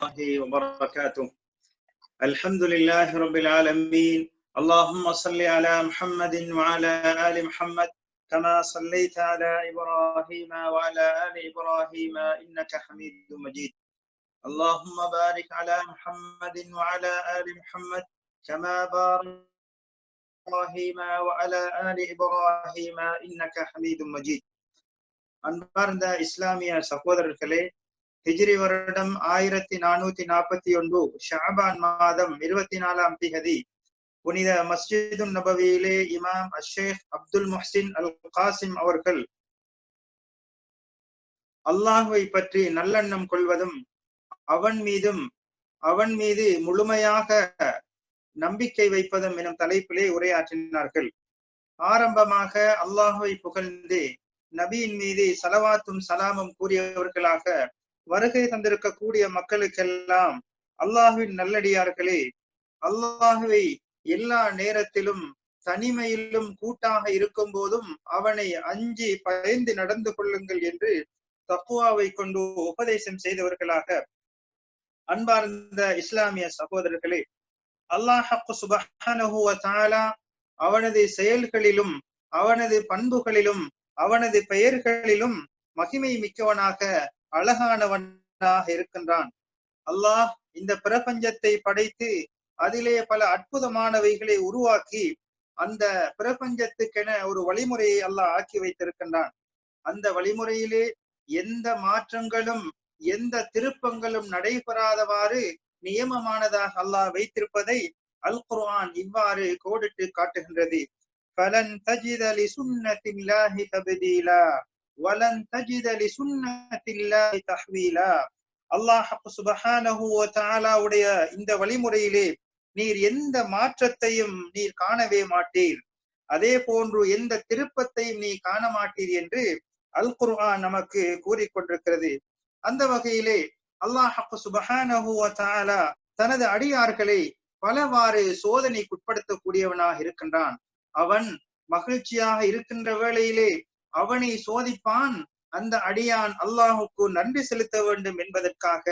الله وبركاته. الحمد لله رب العالمين. اللهم صل على محمد وعلى آل محمد كما صليت على إبراهيم وعلى آل إبراهيم إنك حميد مجيد. اللهم بارك على محمد وعلى آل محمد كما بارك إبراهيم وعلى آل إبراهيم إنك حميد مجيد. അൻപാർന്ന ഇസ്ലാമിയ സഹോദരർക്കളെ ஹிஜ்ரி வருடம் ஆயிரத்தி நானூத்தி நாற்பத்தி ஒன்று ஷாபான் மாதம் இருபத்தி நாலாம் திகதி புனித மஸ்ஜிது நபவியிலே இமாம் அஷேக் அப்துல் முஹ்சின் அல் காசிம் அவர்கள் அல்லாஹுவை பற்றி நல்லெண்ணம் கொள்வதும் அவன் மீதும் அவன் மீது முழுமையாக நம்பிக்கை வைப்பதும் எனும் தலைப்பிலே உரையாற்றினார்கள். ஆரம்பமாக அல்லாஹுவை புகழ்ந்து நபியின் மீது சலவாத்தும் சலாமும் கூறியவர்களாக வருகை தந்திருக்கக்கூடிய மக்களுக்கெல்லாம் அல்லாஹுவின் நல்லடியார்களே அல்லாஹுவை எல்லா நேரத்திலும் தனிமையிலும் கூட்டாக இருக்கும் போதும் அவனை அஞ்சி பயந்து நடந்து கொள்ளுங்கள் என்று தப்புவாவை கொண்டு உபதேசம் செய்தவர்களாக அன்பார்ந்த இஸ்லாமிய சகோதரர்களே அல்லாஹு சுபஹானஹுவ தாலா அவனது செயல்களிலும் அவனது பண்புகளிலும் அவனது பெயர்களிலும் மகிமை மிக்கவனாக அழகானவனாக இருக்கின்றான். அல்லாஹ் இந்த பிரபஞ்சத்தை படைத்து அதிலே பல அற்புதமானவைகளை உருவாக்கி அந்த பிரபஞ்சத்துக்கென ஒரு வழிமுறையை அல்லாஹ் ஆக்கி வைத்திருக்கின்றான். அந்த வழிமுறையிலே எந்த மாற்றங்களும் எந்த திருப்பங்களும் நடைபெறாதவாறு நியமமானதாக அல்லாஹ் வைத்திருப்பதை அல் குர்ஆன் இவ்வாறு கோடிட்டு காட்டுகின்றது. பலன் தஜிதலி சுன்னத்தின் ولن تجد لسنة الله تحويلا அல்லாஹ் சுபஹானஹு வ தஆலாவுடைய இந்த வழிமுறையிலே நீர் எந்த மாற்றத்தையும் நீர் காணவே மாட்டீர் அதே போன்று எந்த திருப்பத்தையும் நீ காண மாட்டீர் என்று அல் குர்ஆன் நமக்கு கூறிக்கொண்டிருக்கிறது அந்த வகையிலே அல்லாஹ் சுபஹானஹு வ தஆலா தனது அடியார்களை பலவாறு சோதனைக்குட்படுத்தக்கூடியவனாக இருக்கின்றான் அவன் மகிழ்ச்சியாக இருக்கின்ற வேளையிலே அவனை சோதிப்பான். அந்த அடியான் அல்லாஹுக்கு நன்றி செலுத்த வேண்டும் என்பதற்காக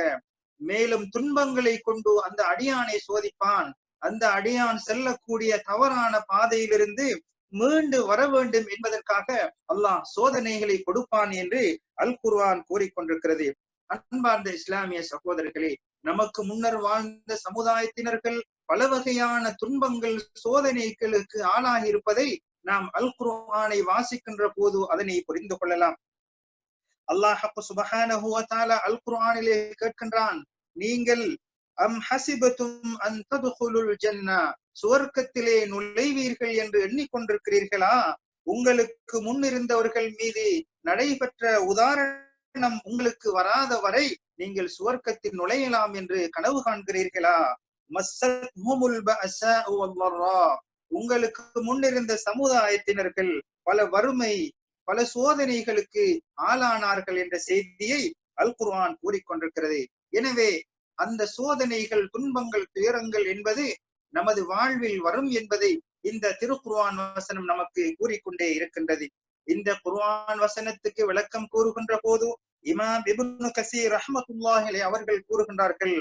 மேலும் துன்பங்களை கொண்டு அந்த அடியானை சோதிப்பான். அந்த அடியான் செல்லக்கூடிய தவறான பாதையிலிருந்து மீண்டு வர வேண்டும் என்பதற்காக அல்லாஹ் சோதனைகளை கொடுப்பான் என்று அல் குர்வான் கூறிக்கொண்டிருக்கிறது அன்பார்ந்த இஸ்லாமிய சகோதரர்களே நமக்கு முன்னர் வாழ்ந்த சமுதாயத்தினர்கள் பல வகையான துன்பங்கள் சோதனைகளுக்கு ஆளாகி இருப்பதை நாம் அல் குர்ஆனை வாசிக்கின்ற போது அதனை புரிந்து கொள்ளலாம். அல்லாஹ் சுபஹானஹு அல் குர்ஆனிலே கேட்கின்றான் நீங்கள் அம் ஹசிபத்தும் அன் ததுகுலுல் ஜன்னா சுவர்க்கத்திலே நுழைவீர்கள் என்று எண்ணிக்கொண்டிருக்கிறீர்களா? உங்களுக்கு முன்னிருந்தவர்கள் மீது நடைபெற்ற உதாரணம் உங்களுக்கு வராத வரை நீங்கள் சுவர்க்கத்தில் நுழையலாம் என்று கனவு காண்கிறீர்களா? உங்களுக்கு முன்னிருந்த சமுதாயத்தினர்கள் பல வறுமை பல சோதனைகளுக்கு ஆளானார்கள் என்ற செய்தியை அல் குர்ஆன் கூறிக்கொண்டிருக்கிறது. எனவே அந்த சோதனைகள் துன்பங்கள் துயரங்கள் என்பது நமது வாழ்வில் வரும் என்பதை இந்த திருக்குர்ஆன் வசனம் நமக்கு கூறிக்கொண்டே இருக்கின்றது. இந்த குர்ஆன் வசனத்துக்கு விளக்கம் கூறுகின்ற போது இமாம் இபுனு கசீர் ரஹமத்துல்லாஹிலே அவர்கள் கூறுகின்றார்கள்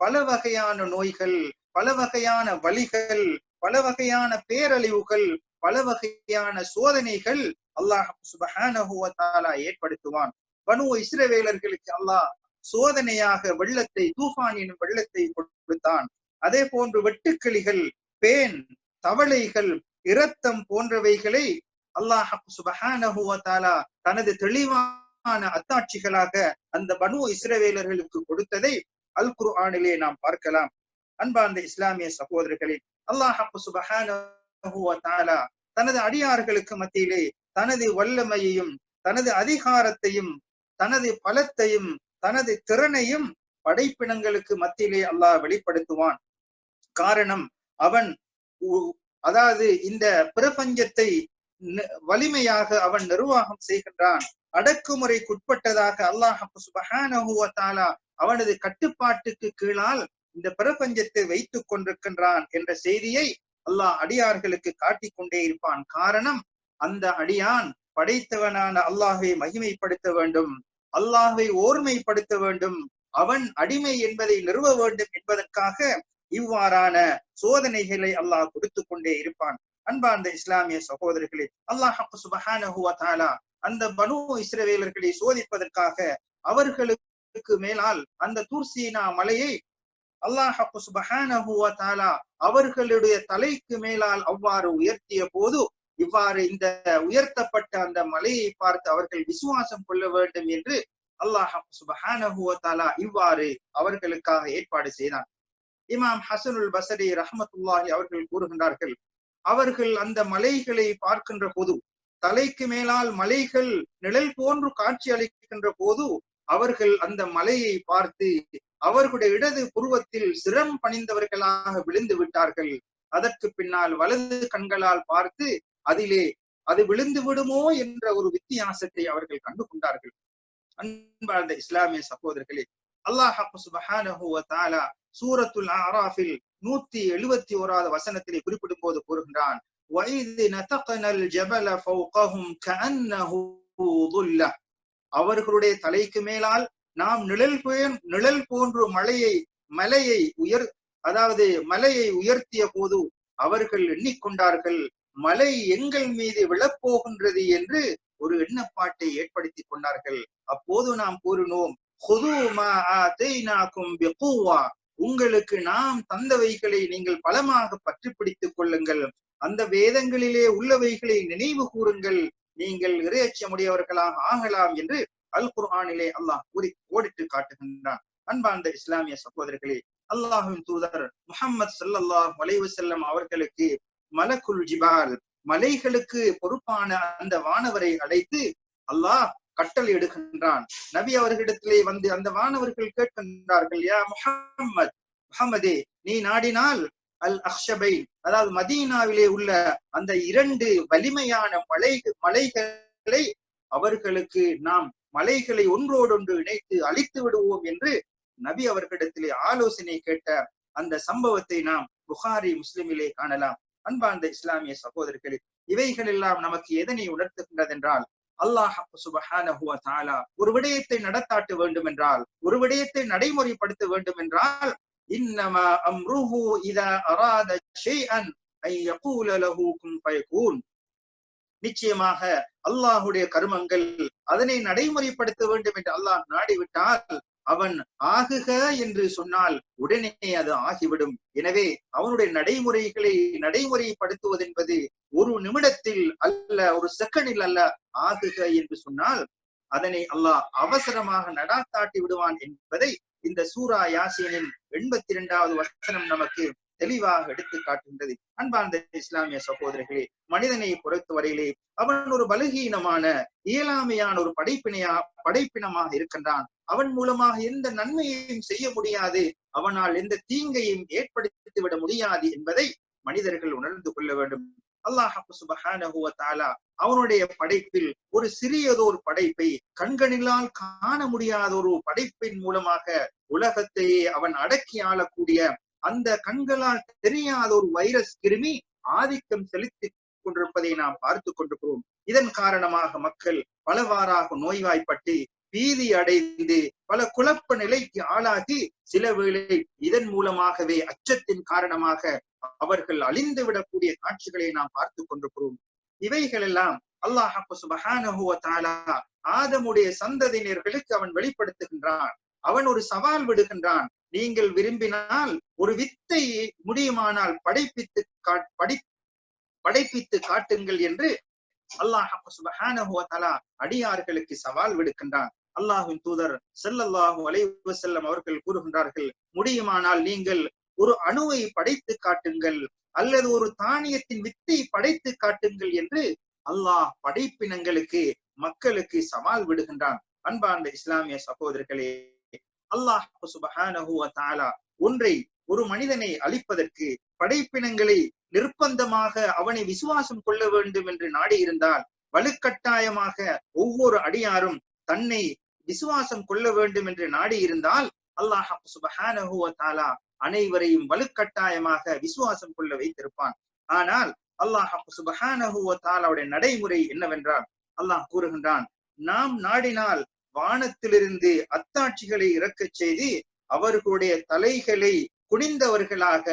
பல வகையான நோய்கள் பல வகையான வழிகள் பல வகையான பேரழிவுகள் பல வகையான சோதனைகள் அல்லாஹ் சுபஹானஹுவத்தாலா ஏற்படுத்துவான். பனு இஸ்ரவேலர்களுக்கு அல்லாஹ் சோதனையாக வெள்ளத்தை தூஃபான் எனும் வெள்ளத்தை கொடுத்தான். அதே போன்று வெட்டுக்கிளிகள் பேன் தவளைகள் இரத்தம் போன்றவைகளை அல்லாஹ் சுபஹானஹுவத்தாலா தனது தெளிவான அத்தாட்சிகளாக அந்த பனு இஸ்ரவேலர்களுக்கு கொடுத்ததை அல் குர்ஆனிலே நாம் பார்க்கலாம். அன்பார்ந்த இஸ்லாமிய சகோதரர்களே அல்லாஹப்பு சுபஹான தனது அடியார்களுக்கு மத்தியிலே தனது வல்லமையையும் தனது அதிகாரத்தையும் தனது பலத்தையும் தனது திறனையும் படைப்பினங்களுக்கு மத்தியிலே அல்லாஹ் வெளிப்படுத்துவான். காரணம் அவன் அதாவது இந்த பிரபஞ்சத்தை வலிமையாக அவன் நிர்வாகம் செய்கின்றான். அடக்குமுறைக்குட்பட்டதாக அல்லாஹ் சுபஹானஹுவ தாலா அவனது கட்டுப்பாட்டுக்கு கீழால் இந்த பிரபஞ்சத்தை வைத்துக் கொண்டிருக்கின்றான் என்ற செய்தியை அல்லாஹ் அடியார்களுக்கு காட்டிக் கொண்டே இருப்பான். காரணம் அந்த அடியான் படைத்தவனான அல்லாஹை மகிமைப்படுத்த வேண்டும். அல்லாஹை ஓர்மைப்படுத்த வேண்டும். அவன் அடிமை என்பதை நிறுவ வேண்டும் என்பதற்காக இவ்வாறான சோதனைகளை அல்லாஹ் கொடுத்து கொண்டே இருப்பான். அன்பார்ந்த இஸ்லாமிய சகோதரர்களே அல்லாஹ் சுபஹானஹு அந்த பனு இஸ்ரவேலர்களை சோதிப்பதற்காக அவர்களுக்கு மேலால் அந்த தூர்சீனா மலையை அல்லாஹ் சுபஹானஹு அவர்களுடைய தலைக்கு மேலால் அவ்வாறு உயர்த்திய போது இவ்வாறு இந்த உயர்த்தப்பட்ட அந்த மலையை பார்த்து அவர்கள் விசுவாசம் கொள்ள வேண்டும் என்று அல்லாஹ் சுபஹானஹு இவ்வாறு அவர்களுக்காக ஏற்பாடு செய்தான். இமாம் ஹசனுல் பசரி ரஹமத்துல்லாஹி அவர்கள் கூறுகின்றார்கள் அவர்கள் அந்த மலைகளை பார்க்கின்ற போது தலைக்கு மேலால் மலைகள் நிழல் போன்று காட்சி அளிக்கின்ற போது அவர்கள் அந்த மலையை பார்த்து அவர்களுடைய இடது புருவத்தில் சிரம் பணிந்தவர்களாக விழுந்து விட்டார்கள். அதற்கு பின்னால் வலது கண்களால் பார்த்து அதிலே அது விழுந்து விடுமோ? என்ற ஒரு வித்தியாசத்தை அவர்கள் கண்டு கொண்டார்கள். அன்பார்ந்த இஸ்லாமிய சகோதரர்களே அல்லாஹாக்கு சூரத்துல் ஆராஃபில் நூத்தி எழுபத்தி ஓராவது வசனத்திலே குறிப்பிடும் போது கூறுகின்றான் அவர்களுடைய தலைக்கு மேலால் நாம் நிழல் போய் நிழல் போன்று மலையை மலையை உயர் அதாவது மலையை உயர்த்திய போது அவர்கள் எண்ணிக்கொண்டார்கள் மலை எங்கள் மீது விழப்போகின்றது என்று ஒரு எண்ணப்பாட்டை ஏற்படுத்தி கொண்டார்கள். அப்போது நாம் கூறினோம் உங்களுக்கு நாம் தந்தவைகளை நீங்கள் பலமாக பற்றி பிடித்துக் கொள்ளுங்கள். அந்த வேதங்களிலே உள்ளவைகளை நினைவு கூறுங்கள். நீங்கள் இறையச்சமுடையவர்களாக ஆகலாம் என்று அல் குர்ஆனிலே அல்லாஹ் கூறி கோடிட்டு காட்டுகின்றான். அன்பார்ந்த இஸ்லாமிய சகோதரர்களே அல்லாஹுவின் தூதர் முகமது சல்லல்லாஹ் வலைவு செல்லம் அவர்களுக்கு மலக்குல் ஜிபால் மலைகளுக்கு பொறுப்பான அந்த வானவரை அழைத்து அல்லாஹ் கட்டளை எடுக்கின்றான் நபி அவர்களிடத்திலே வந்து அந்த வானவர்கள் கேட்கின்றார்கள் யா முஹம்மத் முகமதே நீ நாடினால் அல் அக்ஷபை அதாவது மதீனாவிலே உள்ள அந்த இரண்டு வலிமையான மலை மலைகளை அவர்களுக்கு நாம் மலைகளை ஒன்றோடொன்று இணைத்து அழித்து விடுவோம் என்று நபி அவர்களிடத்திலே ஆலோசனை கேட்ட அந்த சம்பவத்தை நாம் புகாரி முஸ்லிமிலே காணலாம். அன்பார்ந்த இஸ்லாமிய சகோதரர்களே இவைகள் எல்லாம் நமக்கு எதனை உணர்த்துகின்றது என்றால் அல்லாஹ் சுபஹானஹு தாலா ஒரு விடயத்தை நடத்தாட்ட வேண்டும் என்றால் ஒரு விடயத்தை நடைமுறைப்படுத்த வேண்டும் என்றால் இன்னமா அம்ருஹு இதா அராத ஷைஅன் ஐ யகூல லஹு குன் ஃபயகூன். நிச்சயமாக அல்லாஹுடைய கருமங்கள் அதனை நடைமுறைப்படுத்த வேண்டும் என்று அல்லாஹ் நாடிவிட்டால் அவன் ஆகுக என்று சொன்னால் உடனே அது ஆகிவிடும். எனவே அவனுடைய நடைமுறைகளை நடைமுறைப்படுத்துவது என்பது ஒரு நிமிடத்தில் அல்ல ஒரு செகண்டில் அல்ல ஆகுக என்று சொன்னால் அதனை அல்லாஹ் அவசரமாக நடாத்தாட்டி விடுவான் என்பதை இந்த சூரா யாசீனின் எண்பத்தி இரண்டாவது வசனம் நமக்கு தெளிவாக எடுத்து காட்டுகின்றது. அன்பார்ந்த இஸ்லாமிய சகோதரர்களே மனிதனை பொறுத்தவரையிலே அவன் ஒரு பலகீனமான இயலாமையான ஒரு படைப்பினையா படைப்பினமாக இருக்கின்றான். அவன் மூலமாக எந்த நன்மையையும் செய்ய முடியாது. அவனால் எந்த தீங்கையும் ஏற்படுத்தி விட முடியாது என்பதை மனிதர்கள் உணர்ந்து கொள்ள வேண்டும். அல்லாஹ் சுபஹானஹு அவனுடைய படைப்பில் ஒரு சிறியதோர் படைப்பை கண்களிலால் காண முடியாத ஒரு படைப்பின் மூலமாக உலகத்தையே அவன் அடக்கி ஆளக்கூடிய அந்த கண்களால் தெரியாத ஒரு வைரஸ் கிருமி ஆதிக்கம் செலுத்தி கொண்டிருப்பதை நாம் பார்த்து கொண்டிருக்கிறோம். இதன் காரணமாக மக்கள் பலவாறாக நோய்வாய்ப்பட்டு பீதி அடைந்து பல குழப்ப நிலைக்கு ஆளாகி சில வேளை இதன் மூலமாகவே அச்சத்தின் காரணமாக அவர்கள் அழிந்து விடக்கூடிய காட்சிகளை நாம் பார்த்து கொண்டிருக்கிறோம். இவைகள் எல்லாம் அல்லாஹ் சுபஹானஹு ஆதமுடைய சந்ததியினர்களுக்கு அவன் வெளிப்படுத்துகின்றான். அவன் ஒரு சவால் விடுகின்றான். நீங்கள் விரும்பினால் ஒரு வித்தை முடியுமானால் படைப்பித்து படைப்பித்து காட்டுங்கள் என்று அல்லாஹ் அடியார்களுக்கு சவால் விடுக்கின்றான். அல்லாஹின் தூதர் செல்லல்லாஹு அலைஹி அவர்கள் கூறுகின்றார்கள் முடியுமானால் நீங்கள் ஒரு அணுவை படைத்து காட்டுங்கள் அல்லது ஒரு தானியத்தின் வித்தை படைத்து காட்டுங்கள் என்று அல்லாஹ் படைப்பினங்களுக்கு மக்களுக்கு சவால் விடுகின்றான். அன்பார்ந்த இஸ்லாமிய சகோதரர்களே அல்லாஹ் ஒன்றை ஒரு மனிதனை அழிப்பதற்கு படைப்பினங்களை நிர்பந்தமாக அவனை விசுவாசம் கொள்ள வேண்டும் என்று நாடி இருந்தால் வலுக்கட்டாயமாக ஒவ்வொரு அடியாரும் தன்னை விசுவாசம் கொள்ள வேண்டும் என்று நாடி இருந்தால் அல்லாஹ் சுபஹானஹு வ அனைவரையும் வலுக்கட்டாயமாக விசுவாசம் கொள்ள வைத்திருப்பான். ஆனால் அல்லாஹ் சுபஹானஹுவ தாலாவுடைய நடைமுறை என்னவென்றால் அல்லாஹ் கூறுகின்றான் நாம் நாடினால் வானத்திலிருந்து அத்தாட்சிகளை இறக்கச் செய்து அவர்களுடைய தலைகளை குனிந்தவர்களாக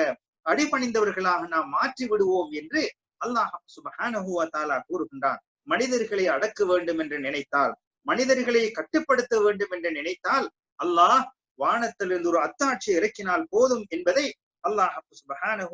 அடிபணிந்தவர்களாக நாம் மாற்றி விடுவோம் என்று அல்லாஹ் சுபஹானஹு வ கூறுகின்றான். மனிதர்களை அடக்க வேண்டும் என்று நினைத்தால் மனிதர்களை கட்டுப்படுத்த வேண்டும் என்று நினைத்தால் அல்லாஹ் வானத்திலிருந்து ஒரு அத்தாட்சி இறக்கினால் போதும் என்பதை அல்லாஹ் சுபஹானஹு